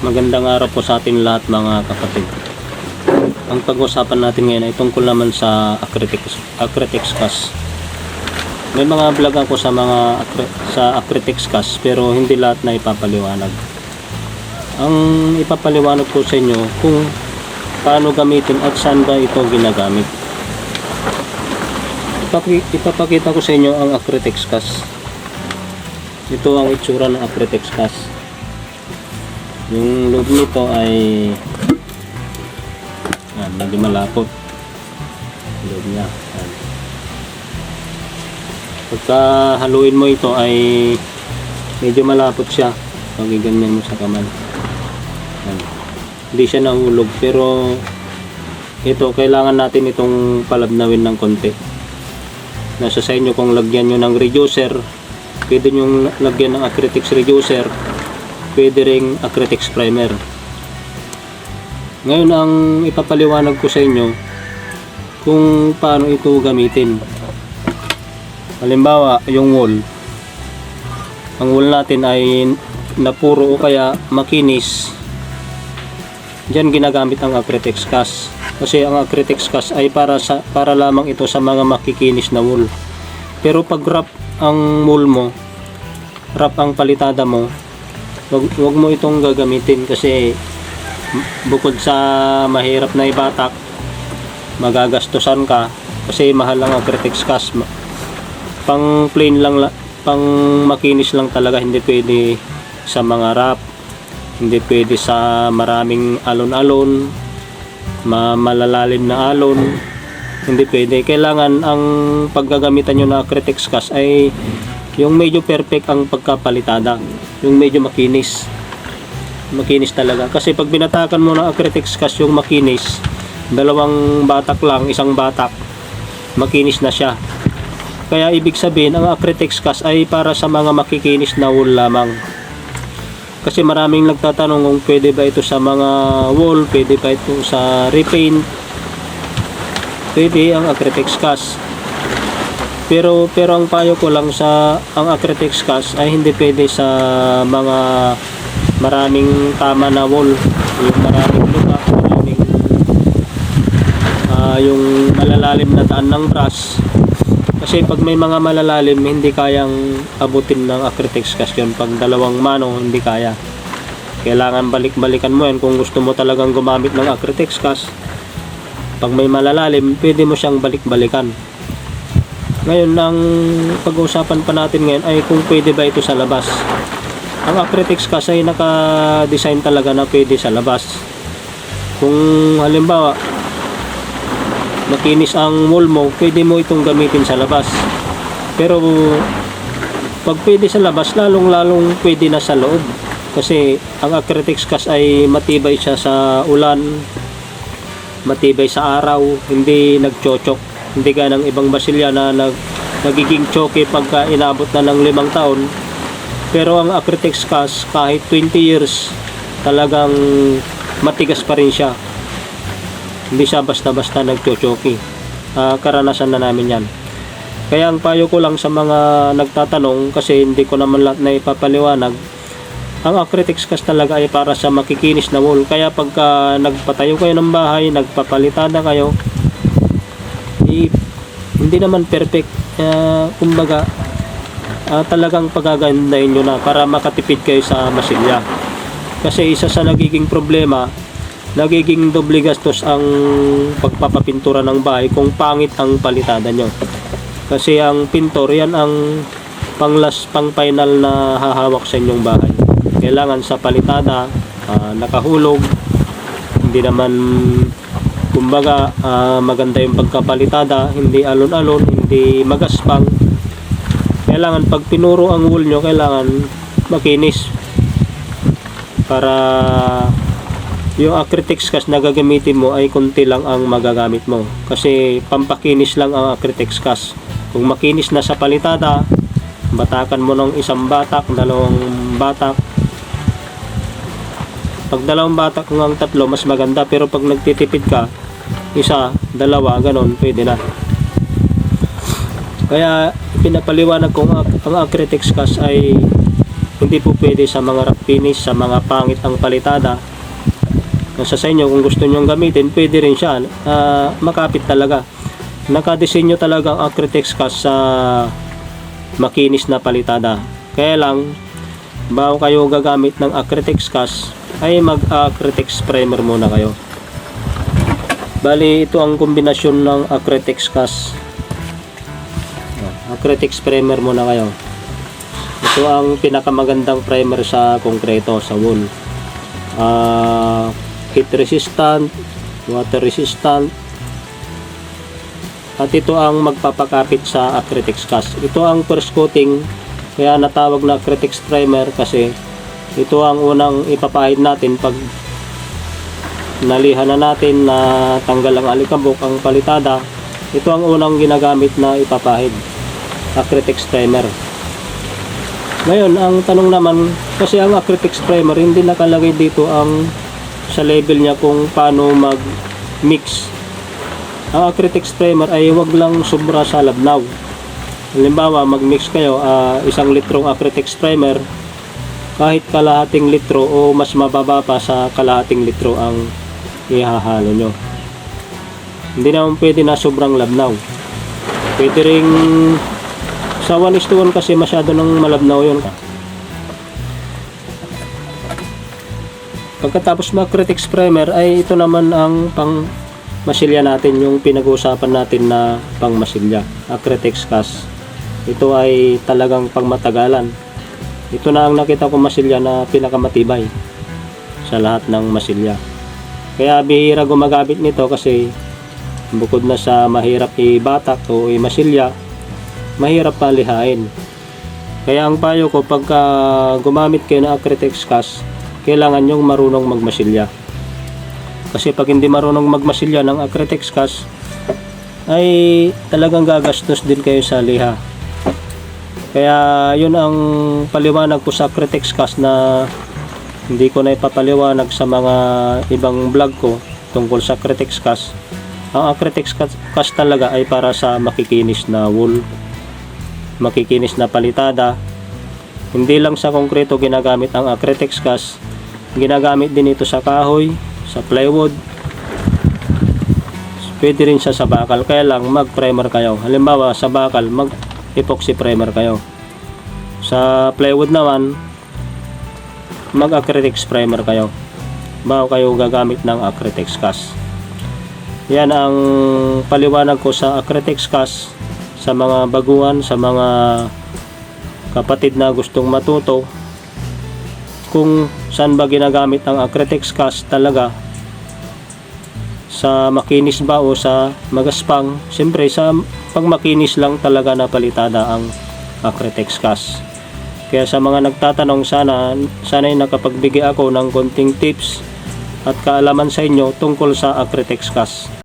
Magandang araw po sa atin lahat mga kapatid. Ang pag-usapan natin ngayon ay tungkol naman sa Acritics, Acritics Cast. May mga vlog ako sa mga sa Acritics Cast pero hindi lahat na ipapaliwanag. Ang ipapaliwanag ko sa inyo kung paano gamitin at saan ba ito ginagamit. Ipapakita ko sa inyo ang Acritics Cast. Ito ang itsura ng Acritex cast. Yung loob nito ay yan, medyo malapot. Loob niya. Yan. Pagka haluin mo ito ay medyo malapot siya. Pag ganyan mo sa kamay. Yan. Hindi siya nahulog pero ito kailangan natin itong palabnawin ng konti. Nasa sa inyo kung lagyan nyo ng reducer pwede nyo lagyan ng Acritics reducer pwede ring Acritics primer. Ngayon ang ipapaliwanag ko sa inyo kung paano ito gamitin. Halimbawa yung wool. Ang wool natin ay napuro o kaya makinis. Diyan ginagamit ang Acritex cast. Kasi ang Acritex cast ay para sa para lamang ito sa mga makikinis na wool. Pero pag wrap ang wool mo, wrap ang palitada mo, wag, wag mo itong gagamitin kasi bukod sa mahirap na ibatak, magagastusan ka kasi mahal ang Acritex cast. Ma- Pang plain lang, la- pang makinis lang talaga, hindi pwede sa mga wrap, hindi pwede sa maraming alon-alon, ma malalalim na alon, hindi pwede. Kailangan ang paggagamitan nyo na Critex cast ay yung medyo perfect ang pagkapalitada. Yung medyo makinis. Makinis talaga. Kasi pag binatakan mo ng Critex cast yung makinis, dalawang batak lang, isang batak, makinis na siya. Kaya ibig sabihin, ang Acritex cast ay para sa mga makikinis na wool lamang. Kasi maraming nagtatanong kung pwede ba ito sa mga wool, pwede ba ito sa repaint, pwede ang Acritex cast. Pero pero ang payo ko lang sa ang Acritex cast ay hindi pwede sa mga maraming tama na wall, yung maraming lupa, maraming ah, yung malalalim na daan ng brush. Kasi pag may mga malalalim, hindi kayang abutin ng Acritex cast yun. Pag dalawang mano, hindi kaya. Kailangan balik-balikan mo yan kung gusto mo talagang gumamit ng Acritex cast pag may malalalim, pwede mo siyang balik-balikan. Ngayon, ang pag-uusapan pa natin ngayon ay kung pwede ba ito sa labas. Ang Acritex kasi naka-design talaga na pwede sa labas. Kung halimbawa, makinis ang wall mo, pwede mo itong gamitin sa labas. Pero, pag pwede sa labas, lalong-lalong pwede na sa loob. Kasi, ang Acritex cast ay matibay siya sa ulan, matibay sa araw, hindi nagchochok. Hindi ka ng ibang basilya na nag, nagiging choke pagka inabot na ng limang taon. Pero ang Acritex cast, kahit 20 years, talagang matigas pa rin siya. Hindi siya basta-basta nagchochoki. Ah, karanasan na namin yan. Kaya ang payo ko lang sa mga nagtatanong, kasi hindi ko naman lahat na ipapaliwanag, ang Acritex cast talaga ay para sa makikinis na wool. Kaya pagka nagpatayo kayo ng bahay, nagpapalitada kayo, hindi naman perfect. Uh, kumbaga, ah, talagang pagagandahin nyo na para makatipid kayo sa masilya. Kasi isa sa nagiging problema, nagiging doble gastos ang pagpapapintura ng bahay kung pangit ang palitada nyo. Kasi ang pintor, yan ang pang last, pang final na hahawak sa inyong bahay. Kailangan sa palitada, ah, nakahulog, hindi naman kumbaga ah, maganda yung pagkapalitada, hindi alon-alon, hindi magaspang. Kailangan pag pinuro ang wool nyo, kailangan makinis. Para yung Acritex cast na gagamitin mo ay konti lang ang magagamit mo. Kasi pampakinis lang ang Acritex cast kung makinis na sa palitada batakan mo ng isang batak dalawang batak pag dalawang batak ng tatlo mas maganda pero pag nagtitipid ka isa, dalawa, ganon pwede na kaya pinapaliwanag ko ang, ang Acritex cast ay Hindi po pwede sa mga rough finish, sa mga pangit ang palitada. Nasa sa inyo, kung gusto nyong gamitin, pwede rin siya. Ah, makapit talaga. Nakadesenyo talaga ang Acrytex cast sa makinis na palitada. Kaya lang, bago kayo gagamit ng Acrytex cast, ay mag-Acrytex primer muna kayo. Bali, ito ang kombinasyon ng Acrytex cast. Acrytex primer muna kayo. Ito ang pinakamagandang primer sa konkreto, sa wool. Ah, heat resistant, water resistant, at ito ang magpapakapit sa Acrytex cast. Ito ang first coating, kaya natawag na Acrytex primer kasi ito ang unang ipapahid natin pag nalihan na natin na tanggal ang alikabok, ang palitada. Ito ang unang ginagamit na ipapahid. Acrytex primer. Ngayon, ang tanong naman, kasi ang Acrytex primer, hindi nakalagay dito ang sa label niya kung paano mag-mix. Ang Acrytex primer ay wag lang sobra sa labnaw. Halimbawa, mag-mix kayo ah, isang litrong Acrytex primer, kahit kalahating litro o mas mababa pa sa kalahating litro ang ihahalo nyo. Hindi naman pwede na sobrang labnaw. Pwede ring sa 1 is to 1 kasi masyado nang malabnaw yun. Pagkatapos mag-critics primer ay ito naman ang pang masilya natin yung pinag-uusapan natin na pang masilya, acrytex cast. Ito ay talagang pang matagalan. Ito na ang nakita ko masilya na pinakamatibay sa lahat ng masilya. Kaya bihira gumagamit nito kasi bukod na sa mahirap i-batak o i-masilya, mahirap palihain. Kaya ang payo ko pagka gumamit kayo ng acrytex cast, kailangan nyong marunong magmasilya. Kasi pag hindi marunong magmasilya ng acrytex cast, ay talagang gagastos din kayo sa liha. Kaya yun ang paliwanag ko sa acrytex cast na hindi ko na ipapaliwanag sa mga ibang vlog ko tungkol sa acrytex cast. Ang acrytex cast cast talaga ay para sa makikinis na wool, makikinis na palitada. Hindi lang sa konkreto ginagamit ang acrytex cast, ginagamit din ito sa kahoy, sa plywood. Pwede rin siya sa bakal, kaya lang mag-primer kayo. Halimbawa sa bakal, mag-epoxy primer kayo. Sa plywood naman, mag-acrytex primer kayo. Bago kayo gagamit ng acrytex cast. Yan ang paliwanag ko sa acrytex cast sa mga baguhan, sa mga kapatid na gustong matuto kung saan ba ginagamit ang acrytex cast talaga sa makinis ba o sa magaspang? Siyempre sa pagmakinis lang talaga na palitada ang acrytex cast kaya sa mga nagtatanong sana sana'y nakapagbigay ako ng konting tips at kaalaman sa inyo tungkol sa acrytex cast